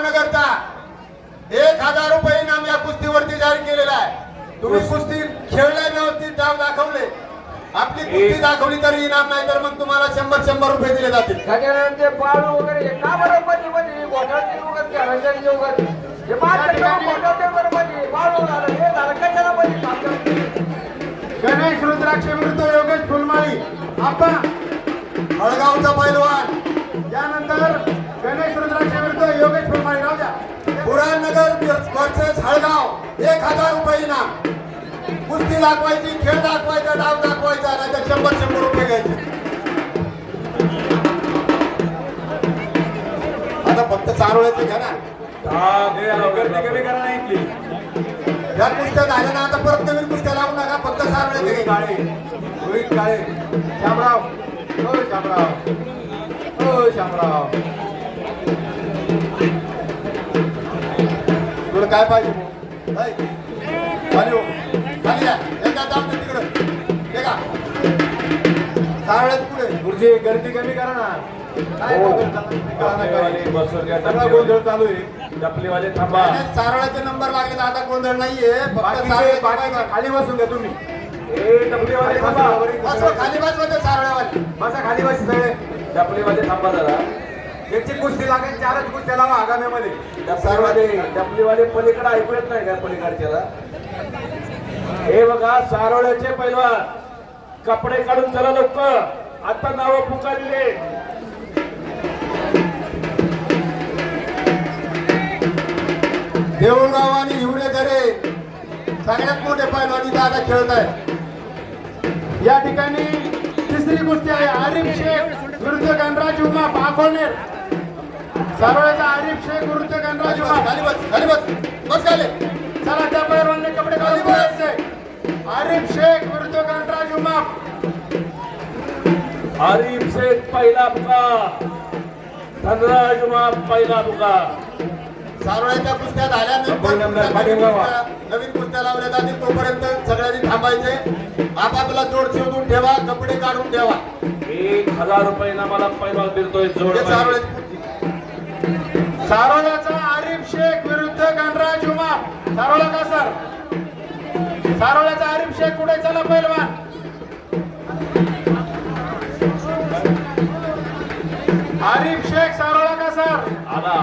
पुरानगरचा एक हजार रुपये इनाम या कुस्तीवरती जाहीर केलेला आहे. तुम्ही कुस्ती खेळलाय व्यवस्थित डाव दाखवले. आपली कुस्ती दाखवली तरी इनाम नाही तर मग तुम्हाला शंभर शंभर रुपये दिले जातील. वगैरे का बरं मध्ये मध्ये घोटाळते उगाच घरांच्या उगाच हे बाळाचं नाव घोटाळते बरं मध्ये बाळू झालं हे झालं कशाला मध्ये सांगतात? गणेश रुद्राक्ष विरुद्ध योगेश फुलमाळी आपण हळगावचा पैलवान. त्यानंतर पुराणनगर वर्सेस हळगाव एक हजार रुपये इनाम. कुस्ती दाखवायची खेळ दाखवायचा डाव दाखवायचा नाही तर शंभर शंभर रुपये घ्यायचे. आता फक्त चारोळ्याचं घ्या ना. या कुस्त्या झाल्या ना आता परत नवीन कुस्त्या लावू नका फक्त चारोळ्याचं काळे रोहित काळे. शामराव हो शामराव हो शामराव. काय पाहिजे? खाली हो. खाली या. तिकडं. पुढे. गुरुजी गर्दी कमी करा ना काय हो. गोंधळ चालू आहे? डपलेवाले थांबा आणि सारळ्याचे नंबर लागले तर आता गोंधळ नाहीये फक्त. खाली बसून घ्या तुम्ही खाली बस होते सारळ्यावाले बसा खाली बस सगळे डपलेवाले थांबा जरा याची कुस्ती लागेल चारच कुस्त्या लावा आगाम्यामध्ये डपलेवाले डपलेवाले पलीकडे ऐकू येत नाही का पलीकडच्याला? हे बघा सारोळ्याचे पैलवान. कपडे काढून चला लवकर. आता नाव पुकारिले देऊळगाव आणि हिवरे झरे सगळ्यात मोठे पैलवानी दादा खेळत आहे या ठिकाणी तिसरी कुस्ती आहे. आरिफ शेख विरुद्ध गणराज उमा पाखोनेर सारोळ्याचा आरिफ शेख विरुद्ध गणराज उमा. खाली बस खाली बस बस खाली चला त्या पैलवानने कपडे खाली बसायचे आरिफ शेख विरुद्ध गणराज उमा. आरिफ शेख पहिला पुका धनराज उमा पहिला पुका सारोळ्याच्या कुस्त्या झाल्यानंतर नवीन. कुस्त्या- लावल्या जातील तोपर्यंत सगळ्यांनी थांबायचे. आपापला जोड शोधून ठेवा कपडे काढून ठेवा. एक हजार रुपये मला पहिला मिळतोय जोड हे पाहिजे. सारोळ्याची सारोळ्याचा आरिफ शेख विरुद्ध गणराज उमा. सारोळा का सर? सारोळ्याचा आरिफ शेख कुठे चला पैलवान. आरिफ शेख सारोळा का सर? आला.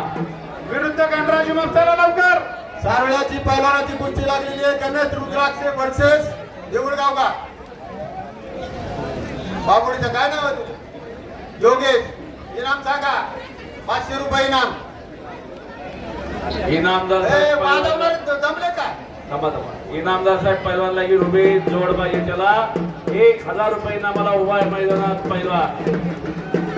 विरुद्ध गणराज उमा चला लवकर. सारोळ्याची पैलवानाची कुस्ती लागलेली आहे. गणेश रुद्राक्षे वर्सेस देऊळगाव का बाबुडीचं काय नाव? योगेश. इनाम सांगा. पाचशे रुपये इनाम. इनामदार जमले का? थांबा थांबा. इनामदार साहेब पैलवान लागी रुबे जोड पाहिजे त्याला एक हजार रुपये इनामाला उभा आहे मैदानात पैलवान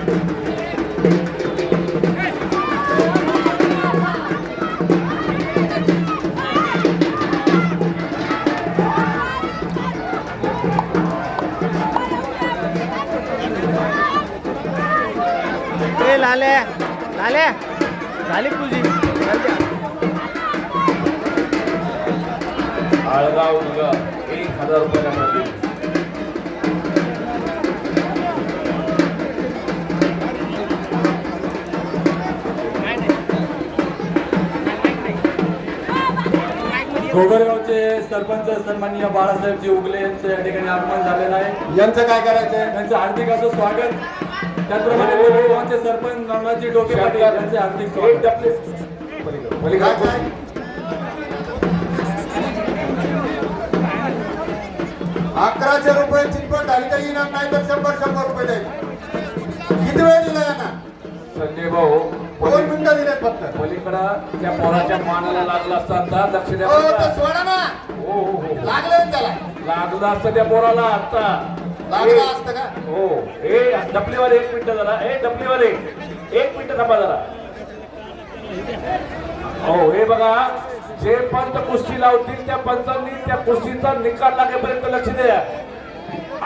ए लाल्या झाली तुझी. आळगाव मुलगा एक हजार रुपयाला मिळतील गोगरगावचे सरपंच सन्माननीय बाळासाहेबजी उगले यांचं या ठिकाणी आगमन झालेलं आहे. यांचं काय करायचंय? त्यांचं हार्दिक असं स्वागत. त्याचप्रमाणे गोगरगावचे सरपंच नवनाथजी डोके पाटील यांचे हार्दिक स्वागत? अकराशे रुपये चिटपट झाली तर इनाम नाही तर शंभर शंभर रुपये द्यायचे किती वेळ दिला यांना? संजय भाऊ दोन मिनिटं दिले फक्त. पलीकडं त्या पोराच्या मानाला लागला असता लक्ष द्या हो तर का? सोडा ना. हो हो हो. लागलं त्याला. लागलं असतं त्या पोराला आता हो. ए डपलीवाले एक मिनिट जरा. ए डपलीवाले एक मिनिट थांबा जरा. हो हे बघा. जे पंच कुस्ती लावतील त्या पंचांनी त्या कुस्तीचा निकाल लागेपर्यंत लक्ष द्या.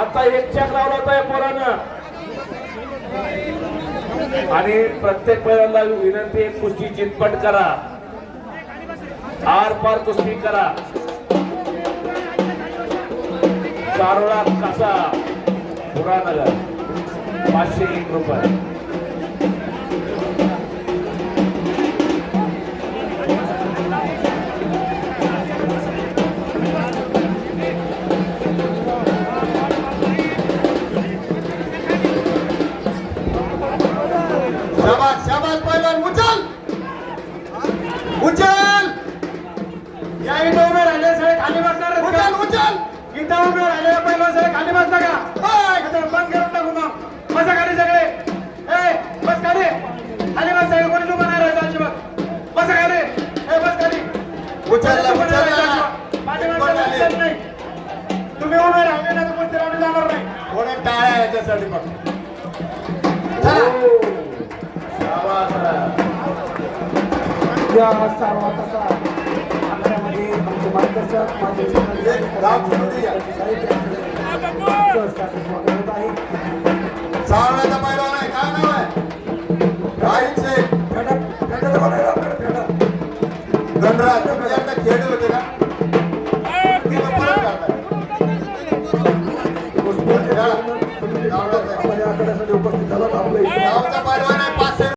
आता एक चॅक लावला होता या पोरानं. आणि प्रत्येक पहिल्यांदा विनंती कुस्ती चितपट करा. आर पार कुस्ती करा. चारोळा कसा? पुरानगर. पाचशे एक रुपये. उचल! उचल! या इथं उभे राहिले सगळे खाली बसणार उचल उचल! इथं उभे राहिले पहिला सगळे खाली बसणार का? बसा खाली सगळे. ए बस खाली. खाली बस सगळे. कोणी उभं नाही राहायचं अजिबात. बसा खाली. ए बस खाली. उचलला, कोणी उभं नाही उचलला. राहायचं अजिबात. लक्षात नाही तुम्ही उभे राहिले ना तर कुस्ती लावली जाणार नाही. कोणी टाळ्या याच्यासाठी फक्त या सर्वांचा आखाड्यामध्ये आमचे मार्गदर्शक माझे एक गाव सोडून द्या. स्वागत होत आहे. धनराज म्हणजे खेळले होते ना.